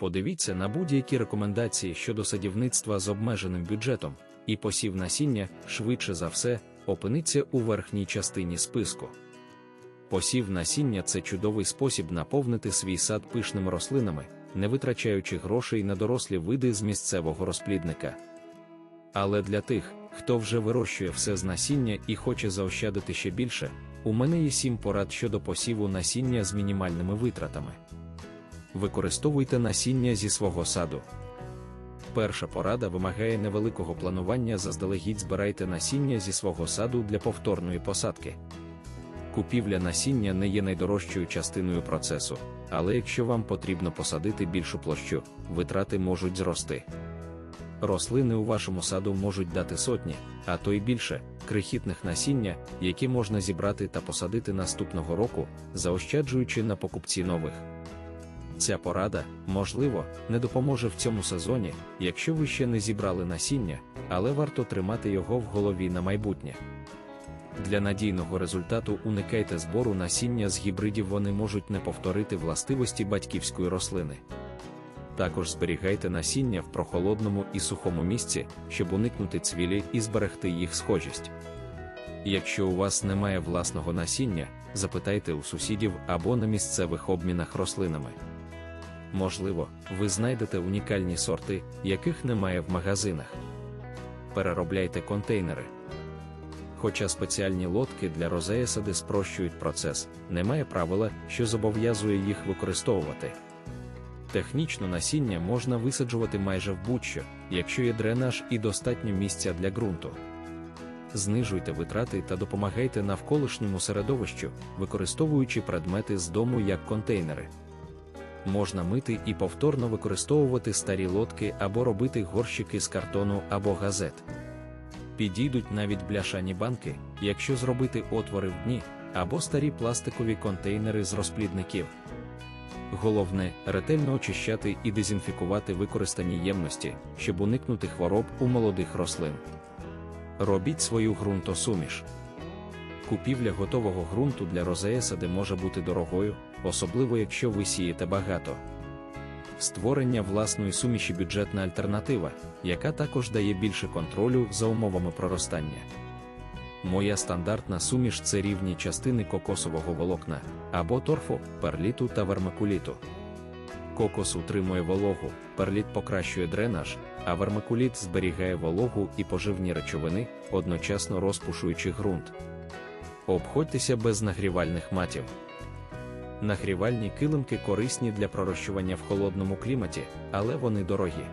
Подивіться на будь-які рекомендації щодо садівництва з обмеженим бюджетом, і посів насіння, швидше за все, опиниться у верхній частині списку. Посів насіння це чудовий спосіб наповнити свій сад пишними рослинами, не витрачаючи грошей на дорослі види з місцевого розплідника. Але для тих, хто вже вирощує все з насіння і хоче заощадити ще більше, у мене є сім порад щодо посіву насіння з мінімальними витратами. Використовуйте насіння зі свого саду. Перша порада вимагає невеликого планування, заздалегідь збирайте насіння зі свого саду для повторної посадки. Купівля насіння не є найдорожчою частиною процесу, але якщо вам потрібно посадити більшу площу, витрати можуть зрости. Рослини у вашому саду можуть дати сотні, а то й більше, крихітних насіння, які можна зібрати та посадити наступного року, заощаджуючи на покупці нових. Ця порада, можливо, не допоможе в цьому сезоні, якщо ви ще не зібрали насіння, але варто тримати його в голові на майбутнє. Для надійного результату уникайте збору насіння з гібридів, вони можуть не повторити властивості батьківської рослини. Також зберігайте насіння в прохолодному і сухому місці, щоб уникнути цвілі і зберегти їх схожість. Якщо у вас немає власного насіння, запитайте у сусідів або на місцевих обмінах рослинами. Можливо, ви знайдете унікальні сорти, яких немає в магазинах. Переробляйте контейнери. Хоча спеціальні лодки для розеясади спрощують процес, немає правила, що зобов'язує їх використовувати. Технічно насіння можна висаджувати майже в будь-що, якщо є дренаж і достатньо місця для ґрунту. Знижуйте витрати та допомагайте навколишньому середовищу, використовуючи предмети з дому як контейнери. Можна мити і повторно використовувати старі лодки або робити горщики з картону або газет. Підійдуть навіть бляшані банки, якщо зробити отвори в дні, або старі пластикові контейнери з розплідників. Головне ретельно очищати і дезінфікувати використані ємності, щоб уникнути хвороб у молодих рослин. Робіть свою ґрунтосуміш. Купівля готового ґрунту для розеясади може бути дорогою, особливо якщо ви сієте багато. Створення власної суміші бюджетна альтернатива, яка також дає більше контролю за умовами проростання. Моя стандартна суміш це рівні частини кокосового волокна або торфу, перліту та вермикуліту. Кокос утримує вологу, перліт покращує дренаж, а вермикуліт зберігає вологу і поживні речовини, одночасно розпушуючи ґрунт. Обходьтеся без нагрівальних матів. Нагрівальні килимки корисні для пророщування в холодному кліматі, але вони дорогі.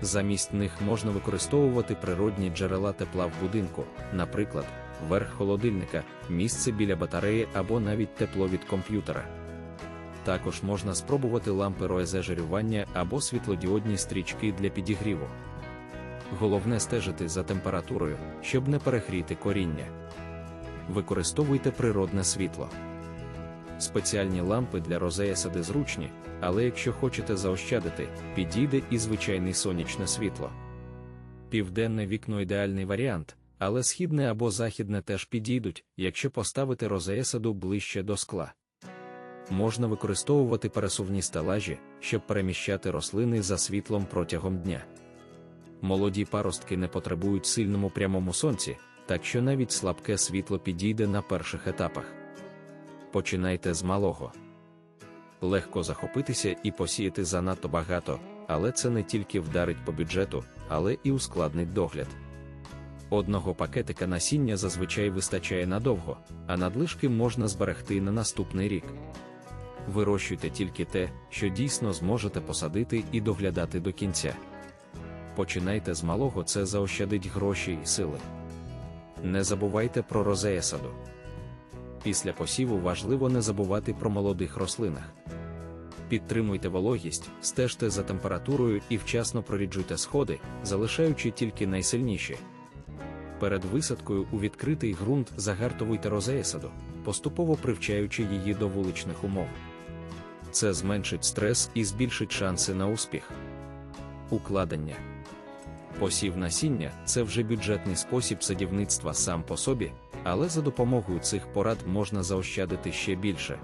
Замість них можна використовувати природні джерела тепла в будинку, наприклад, верх холодильника, місце біля батареї або навіть тепло від комп'ютера. Також можна спробувати лампи роезежерювання або світлодіодні стрічки для підігріву. Головне стежити за температурою, щоб не перегріти коріння. Використовуйте природне світло. Спеціальні лампи для розеясади зручні, але якщо хочете заощадити, підійде і звичайне сонячне світло. Південне вікно ідеальний варіант, але східне або західне теж підійдуть, якщо поставити розеясаду ближче до скла. Можна використовувати пересувні стелажі, щоб переміщати рослини за світлом протягом дня. Молоді паростки не потребують сильному прямому сонці, так що навіть слабке світло підійде на перших етапах. Починайте з малого. Легко захопитися і посіяти занадто багато, але це не тільки вдарить по бюджету, але і ускладнить догляд. Одного пакетика насіння зазвичай вистачає надовго, а надлишки можна зберегти на наступний рік. Вирощуйте тільки те, що дійсно зможете посадити і доглядати до кінця. Починайте з малого, це заощадить гроші і сили. Не забувайте про розея саду. Після посіву важливо не забувати про молодих рослинах. Підтримуйте вологість, стежте за температурою і вчасно проріджуйте сходи, залишаючи тільки найсильніші. Перед висадкою у відкритий ґрунт загартовуйте розеясаду, поступово привчаючи її до вуличних умов. Це зменшить стрес і збільшить шанси на успіх. Укладення Посів насіння це вже бюджетний спосіб садівництва сам по собі, але за допомогою цих порад можна заощадити ще більше.